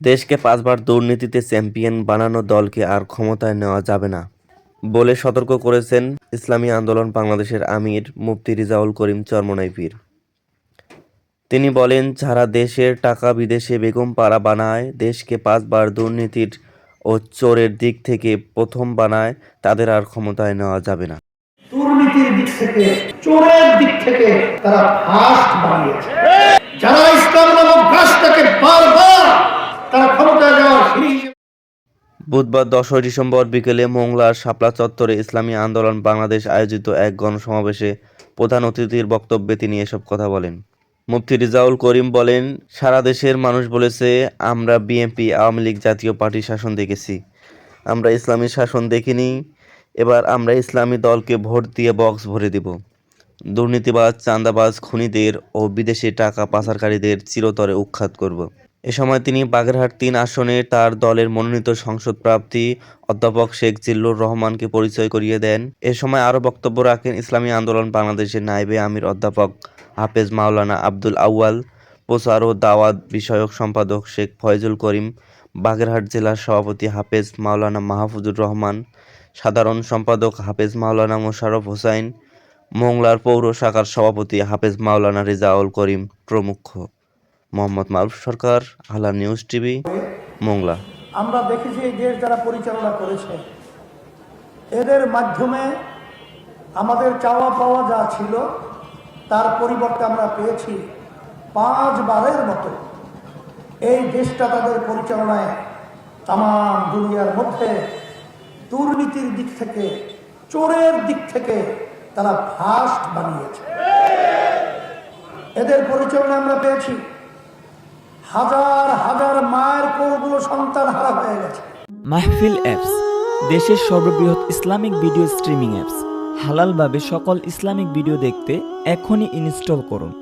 দেশকে পাঁচবার দুর্নীতিতে চ্যাম্পিয়ন বানানো দলকে আর ক্ষমতায় নেওয়া যাবে না, বলে সতর্ক করেছেন ইসলামী আন্দোলন বাংলাদেশের আমির মুফতি রিজাউল করিম চরমনাই তিনি বলেন, যারা দেশের টাকা বিদেশে বেগম পাড়া বানায়, দেশকে পাঁচবার দুর্নীতির ও চোরের দিক থেকে প্রথম বানায়, তাদের আর ক্ষমতায় নেওয়া যাবে না। দুর্নীতির দিক থেকে, চোরের দিক থেকে তারা ফাস্ট বানিয়েছে। যারা ইসলাম নামক বারবার তারা ক্ষমতায় যাওয়ার সিঁড়ি হিসেবে বুধবার দশই ডিসেম্বর বিকেলে মোংলার শাপলা চত্বরে ইসলামী আন্দোলন বাংলাদেশ আয়োজিত এক গণসমাবেশে প্রধান অতিথির বক্তব্যে তিনি এসব কথা বলেন। মুফতি রিজাউল করিম বলেন, সারা দেশের মানুষ বলেছে, আমরা বিএনপি, আওয়ামী লীগ জাতীয় পার্টি শাসন দেখেছি। আমরা ইসলামী শাসন দেখিনি, এবার আমরা ইসলামী দলকে ভোট দিয়ে বক্স ভরে দিব। দুর্নীতিবাজ, চাঁদাবাজ, খুনিদের ও বিদেশি টাকা পাচারকারীদের চিরতরে উৎখাত করব। এ সময় তিনি বাগেরহাট তিন আসনে তার দলের মনোনীত সংসদ প্রার্থী অধ্যাপক শেখ জিল্লুর রহমানকে পরিচয় করিয়ে দেন। এ সময় আরও বক্তব্য রাখেন ইসলামী আন্দোলন বাংলাদেশের নাইবে আমির অধ্যাপক হাফেজ মাওলানা আব্দুল আউয়াল, প্রচার ও দাওয়াত বিষয়ক সম্পাদক শেখ ফয়জুল করিম, বাগেরহাট জেলার সভাপতি হাফেজ মাওলানা মাহফুজুর রহমান, সাধারণ সম্পাদক হাফেজ মাওলানা মোশাররফ হোসাইন, মোংলার পৌর শাখার সভাপতি হাফেজ মাওলানা রেজাউল করিম প্রমুখ। মোহাম্মদ মারুফ সরকার আলা নিউজ টিভি, মোংলা। আমরা দেখেছি এই দেশ যারা পরিচালনা করেছে, এদের মাধ্যমে আমাদের চাওয়া পাওয়া যা ছিল, তার পরিবর্তে আমরা পেয়েছি পাঁচবারের মতো এই দেশটা তাদের পরিচালনায় তাম দুনিয়ার মধ্যে দুর্নীতির দিক থেকে, চোরের দিক থেকে তারা ফাস্ট বানিয়েছে। এদের পরিচালনা আমরা পেয়েছি হাজার হাজার মায়ের কোলগুলো সন্তান হারা হয়ে গেছে। মাহফিল অ্যাপস দেশের সর্ববৃহৎ ইসলামিক ভিডিও স্ট্রিমিং অ্যাপস হালালভাবে সকল ইসলামিক ভিডিও দেখতে এখনই ইনস্টল করুন।